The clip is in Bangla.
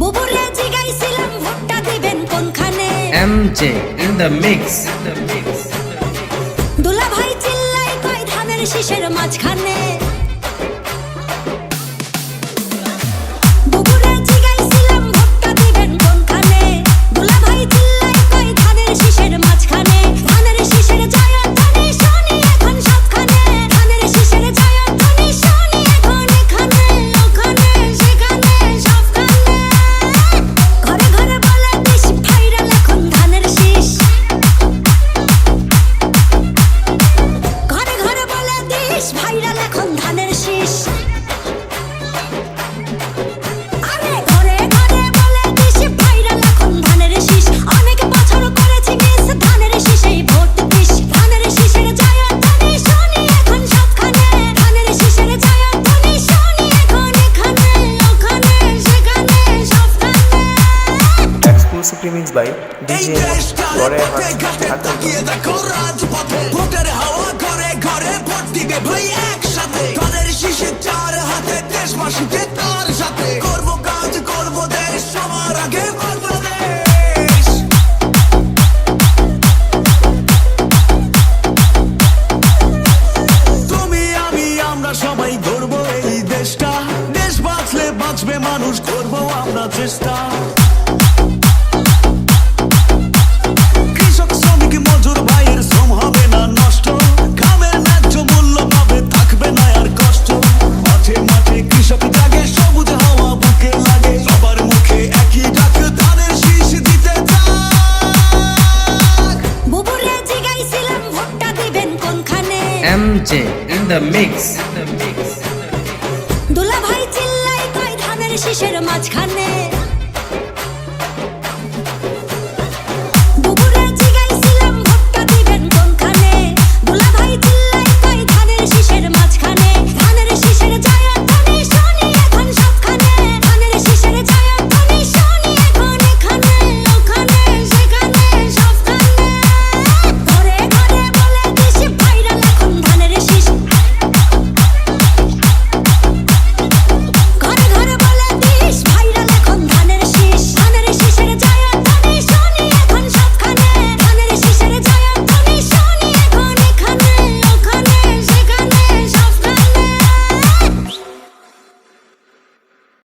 বুবুরে জিগাইছিলাম ভোটটা দিবেন কোনখানে in the mix. দুলা ভাই চিল্লাই কয় ধানের শীষের মাঝখানে by এই DJ দেশটার Lore পথে ঘাটে Hasan. তাকিয়ে দেখো রাজপথে। ভোটের হাওয়া দিবে ভাই একসাথে। ধানের শীষে চার হাতে দেশবাসীকে তার সাথে। করব কাজ, করব দেশ, সবার আগে এই দেশটা। দেশ বাঁচলে বাঁচবে মানুষ করব আমরা চেষ্টা। MJ in the mix. দুলা ভাই চিল্লাই কয় ধানের শীষের মাঝখানে